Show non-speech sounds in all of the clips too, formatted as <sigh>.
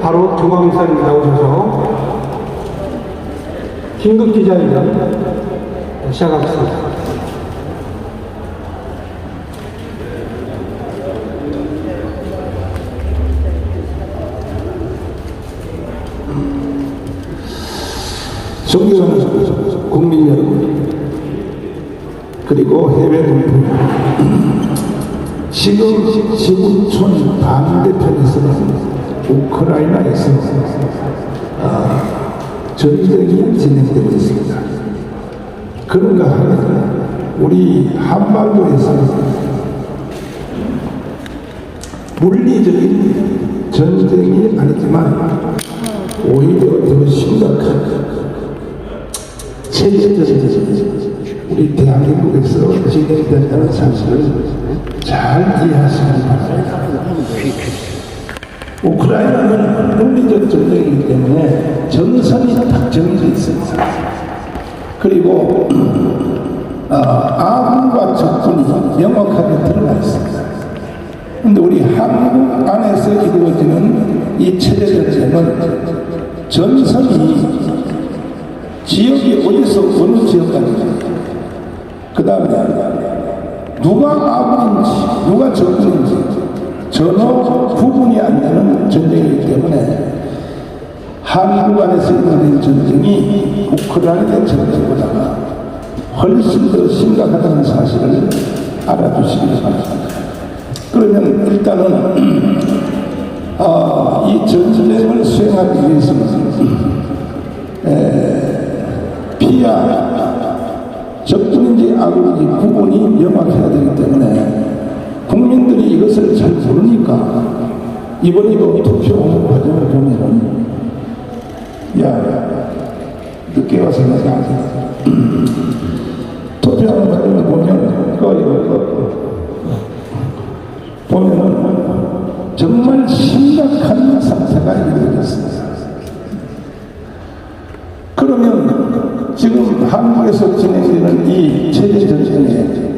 바로 조광사님 나오셔서 긴급 기자회견 시작하겠습니다. 존경하는 국민 여러분, 그리고 해외 동포, 지금 지구촌 반대편에서는 우크라이나에서 아, 전쟁이 진행되고 있습니다. 그런가 하면 우리 한반도에서 물리적인 전쟁이 아니지만 오히려 더 심각한 체제적인 우리 대한민국에서 진행된다는 사실을 잘 이해하시기 바랍니다. 우크라이나는 물리적 전쟁이기 때문에 전선이 딱 정해져 있습니다. 그리고 아, 아군과 적군이 명확하게 드러나 있습니다. 근데 우리 한국 안에서 이루어지는 이 체제 전쟁은 전선이 지역이 어디서 어느 지역까지 그 다음에 누가 아군인지 누가 적군인지 전혀 구분이 안 되는 전쟁이기 때문에 한국 안에서 일어나는 전쟁이 우크라이나 전쟁보다 훨씬 더 심각하다는 사실을 알아두시기 바랍니다. 그러면 일단은 <clears throat> 아, 이 전쟁을 수행하기 위해서는 피야 적군인지 아군인지 구분이 명확해야 되기 때문에 국민들이 이것을 잘 모르니까 이번에도 투표 과정을 보면은 야 늦게 와서 내가 <clears throat> 투표하는 과정을 보면 그 이거 그 보면은 정말 심각한 상태가 이루어졌습니다. 그러면 지금 한국에서 진행되는 이 체제 전쟁에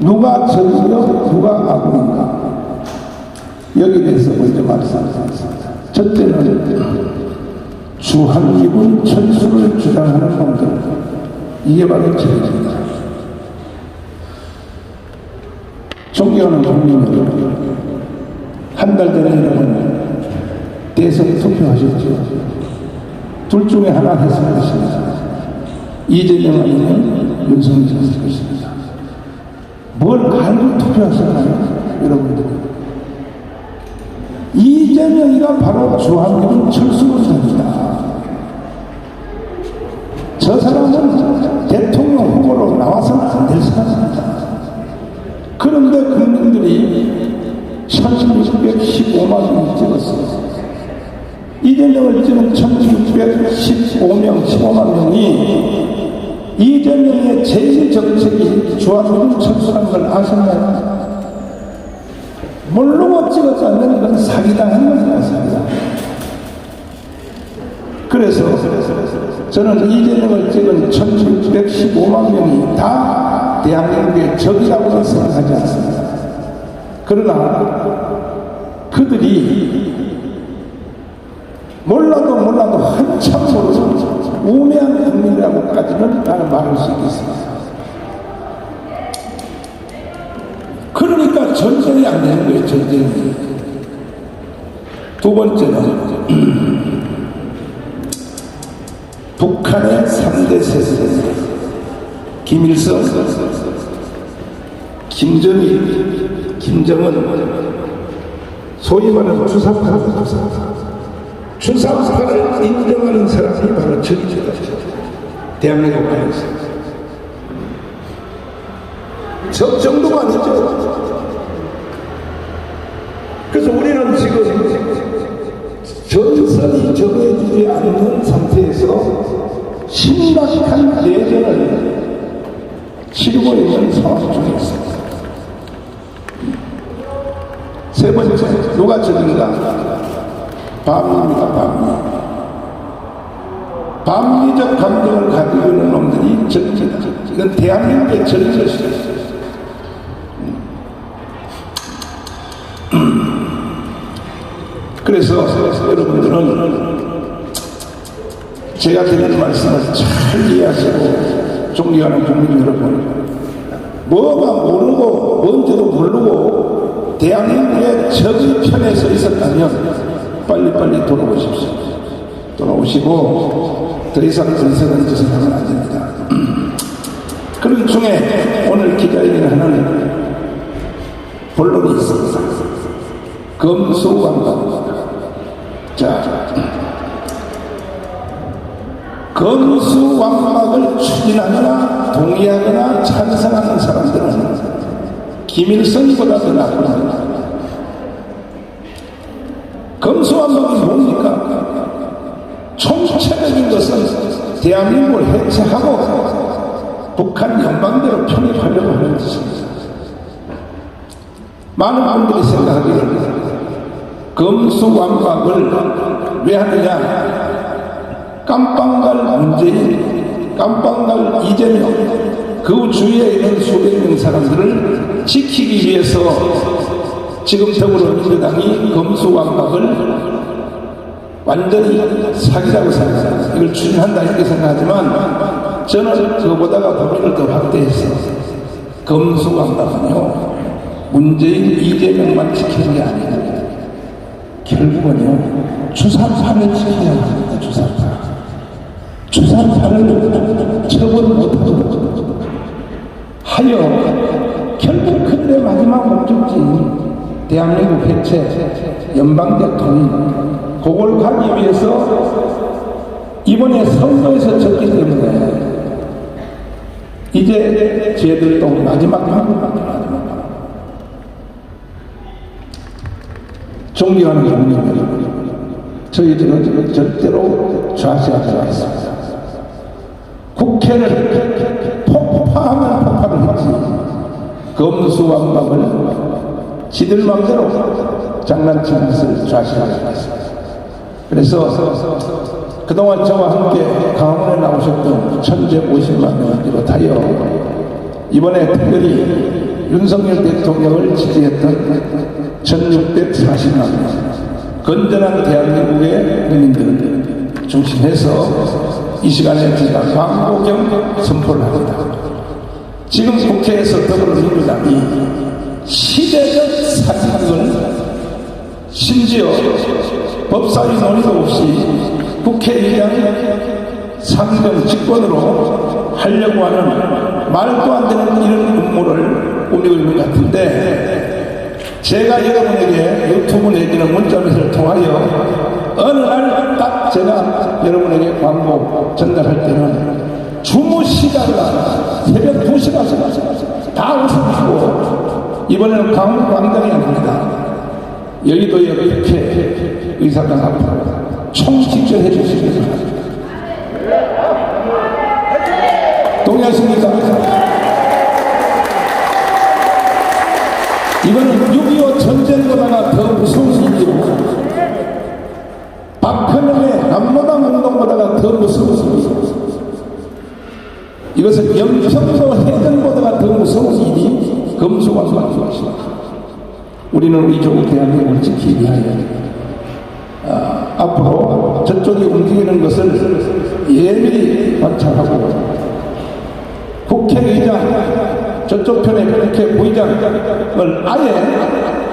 누가 적이요 누가 아군인가 여기에 대해서 먼저 말씀드리겠습니다. 첫째는 주한미군 철수를 주장하는 놈들 이게 바로 체제입니다. 존경하는 국민 여러분 한달 전에 여러분 대선 투표하셨죠? 둘 중에 하나 했을 것입니다. 이재명 아니면 윤석열 했을 것입니다. 뭘 알고 투표하셨나요? 여러분들. 이재명이가 바로 주한미군 철수군입니다. 저 사람은 대통령 후보로 나와서는 안 될 사람입니다. 그런데 국민들이 1615만 명 찍었어요. 이재명을 찍은 1615명, 15만 명이 이재명의 제일 정책이 주한미군 철수라는 걸 아셨나요? 모르고 찍었다면 그건 사기당한 겁니다, 사기당. 그래서 저는 이재명을 찍은 1615만 명이 다 대한민국의 적이라고는 생각하지 않습니다. 그러나 그들이 몰라도 몰라도 한참 모르는 우매한 국민이라고까지는 나는 말할 수 있겠습니다. 그러니까 전쟁이 안 되는 거예요, 전쟁이. 두 번째는 <clears throat> 북한의 3대 세세 김일성, 김정일, 김정은 소위 말하는 주사파, 주사파. 주사파를 인정하는 사람이 바로 적이죠. 대한민국 안에서. 적 정도가 아니죠. 그래서 우리는 지금 전선이 정해지지 않는 상태에서 심각한 내전을 치르고 있는 상황 중에 있습니다. 세 번째, 누가 적인가? 반미입니다, 반미. 반미적 감정을 가지고 있는 놈들이 적입니다. 이건 대한민국의 전것이죠. 그래서 여러분들은 제가 드리는 말씀을 잘 이해하시고 존경하는 국민 여러분 뭐가 모르고 뭔지도 모르고 대한민국의 적의 편에 서 있었다면 빨리빨리 돌아오십시오. 돌아오시고 더 이상 건설한 짓을 하면 안 됩니다. <clears throat> 그런 중에 오늘 기자회견을 하는 본론이 있습니다. 검수완박 자 검수왕박을 추진하거나 동의하거나 찬성하는 사람들은 김일성보다 더 나쁩니다. 검수왕박이 뭡니까? 총체적인 것은 대한민국을 해체하고 북한 연방대로 편입하려고 하는 짓입니다. 많은 분들이 생각하기를 검수왕박을 왜 하느냐? 깜빵갈 문재인, 깜빵갈 이재명, 그 주위에 있는 수백 명 사람들을 지키기 위해서 지금 더불어민주당이 검수완박을 완전히 사기라고 생각합니다. 이걸 추진한다 이렇게 생각하지만 저는 그보다가 범위를 더 확대해서 검수완박은요 문재인, 이재명만 지키는 게 아니에요. 결국은요 주사파를 지켜야 합니다. 주사파. 주사파를 처벌 못하고 하여 결국 그들의 마지막 목적지 대한민국 해체 연방제 통일 그걸 가기 위해서 이번에 선거에서 졌기 때문에 이제 쟤들도 마지막 방법밖에 마지막 방법 존경하는 여러분 저희들은 절대로 좌시하지 않습니다. 국회를 폭파하면 폭파를 했지 검수완박을 지들 맘대로 장난치는 것을 좌시하지 않습니다 그래서 그동안 저와 함께 강원에 나오셨던 1150만 명을 비롯하여 이번에 특별히 윤석열 대통령을 지지했던 1640만 명 건전한 대한민국의 국민들을 중심해서 이 시간에 제가 광고 겸 선포를 합니다. 지금 국회에서 더불어민주당이 시대적 사직을 심지어 법사위 논의도 없이 국회의장 상정 직권으로 하려고 하는 말도 안 되는 이런 음모를 꾸미고 있는 것 같은데 제가 여러분에게 유튜브 내지는 문자 메시를 통하여 어느 날 딱 제가 여러분에게 광고 전달할 때는 주무시다가 새벽 2시까지 다 웃어주시고 이번에는 강원 광장이 아닙니다. 여의도의 국회 의사당 앞으로 총직전 해 주시기 바랍니다. 동의하십니까? 이거는 6.25 전쟁보다가 더 무서운 일이고 박헌영의 남로당 운동보다가 더 무서운 일이고 이것은 영평도 해전보다가 더 무서운 일이 검수완박입니다. 우리는 우리 조국 대한민국을 지키기 위하여 아, 앞으로 저쪽이 움직이는 것을 예밀히 관찰하고 국회의장 저쪽 편에 국회 부의장을 아예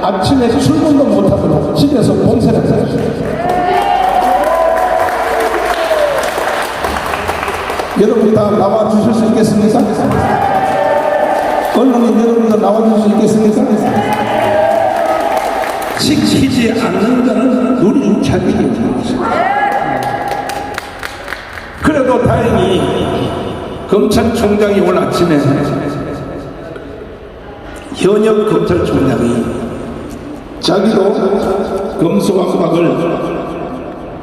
아침에 출근도 못하도록 집에서 봉쇄를 해요. 여러분 다 나와 주실 수 있겠습니까? 언론인 여러분도 나와 주실 수 있겠습니까? 지키지 않는다는 우리 것입니다. 그래도 다행히 검찰총장이 오늘 아침에 현역 검찰총장이 자기도 검수완박을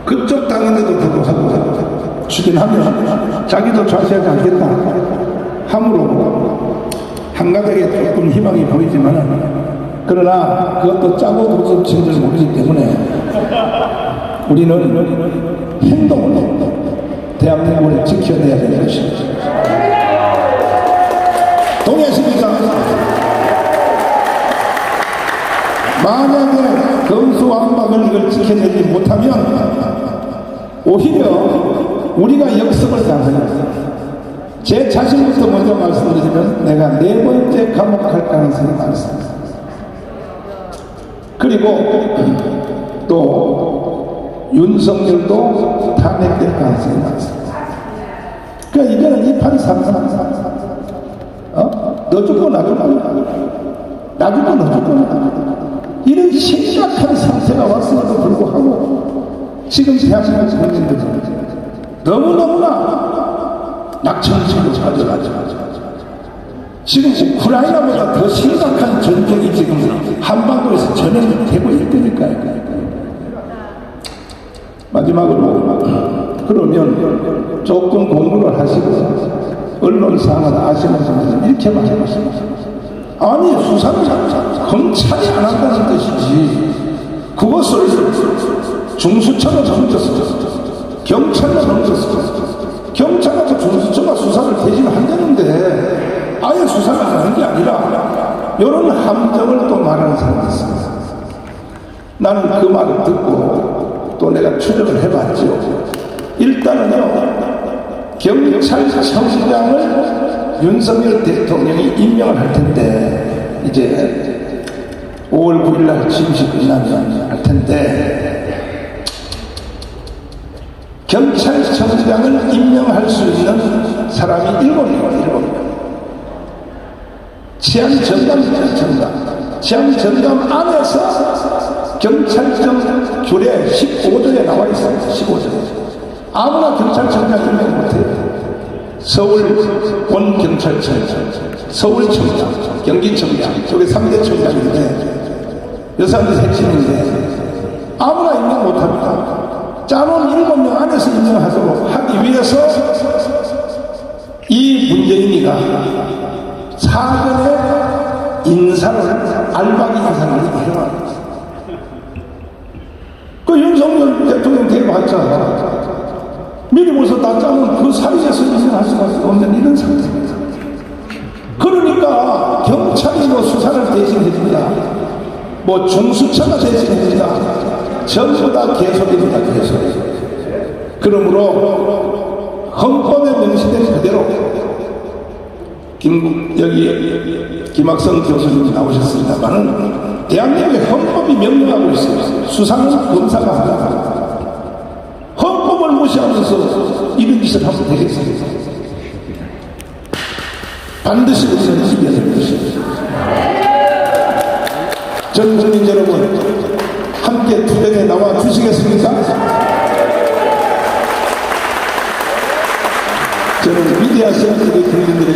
그쪽 당원에도 불구하고 추진하면 자기도 좌시하지 않겠다 함으로 한가닥에 조금 희망이 보이지만 그러나 그것도 짜고 부서친 줄 모르기 때문에 우리는 행동으로 대한민국을 지켜내야 되는 것입니다. 동의하십니까? 만약에 검수완박을 이걸 지켜내지 못하면 오히려 우리가 역습을 당해요. 제 자신부터 먼저 말씀드리면 내가 네 번째 감옥 갈 가능성이 많습니다. 그리고 또 윤석열도 탄핵될 가능성이 많습니다. 그러니까 이거는 이판 삼삼삼 어? 너 죽고 나 죽고 나 죽고 너 죽고 나 죽고 이런 심각한 상태가 왔음에도 불구하고 지금 대한민국 국민들은 너무너무나 낙천식으로 가져가죠. 지금 우크라이나보다 더 심각한 전쟁이 지금 한반도에서 전염되고 있다니까요. 마지막으로 그러면 조금 공부를 하시고 언론상을 아시는 분들은 이렇게 말해보십니다. 아니 수사를 검찰이 안 한다는 뜻이지 그것을 중수처가 넘겼어 경찰가 넘겼어 경찰하고 중수처가 수사를 대신한다는데 아예 수사를 안 하는 게 아니라 이런 함정을 또 말하는 사람이 있습니다. 나는 그 말을 듣고 또 내가 추적을 해봤죠. 일단은요, 경찰청장을 윤석열 대통령이 임명을 할 텐데, 이제 5월 9일 날 취임식 끝나면 할 텐데, 경찰청장을 임명할 수 있는 사람이 일곱 명, 일곱 명. 치안전담청장, 치안전담 안에서 경찰청 규례 15조에 나와 있어요. 15조. 아무나 경찰청장 임명 못해요. 서울 원경찰청, 서울청장, 경기청장, 저게 3대 청장인데, 여사들 핵심인데, 아무나 임명 못합니다. 짜놓은 일곱 명 안에서 임명하도록 하기 위해서 이 문재인이가 알박이 이렇게 해놔. 그 윤석열 대통령 대봤잖아. 미리 벌써 다 짜면 그 사이에서 인사할 수밖에 없는 이런 상태입니다. 그러니까 경찰이 뭐 수사를 대신해준다. 뭐 중수처가 대신해준다. 전부 다 개소리입니다. 개소리. 그러므로 헌법에 명시된 그대로 김, 여기 김학성 교수님 나오셨습니다만은 대한민국의 헌법이 명령하고 있어요. 수사는 검사가 한다. 헌법을 무시하면서 이런 짓을 하면 되겠습니까? 반드시 우리는 이겨야 될 것입니다. 전 국민 여러분, 함께 투쟁에 나와 주시겠습니까? 저는 위대하신 우리 국민들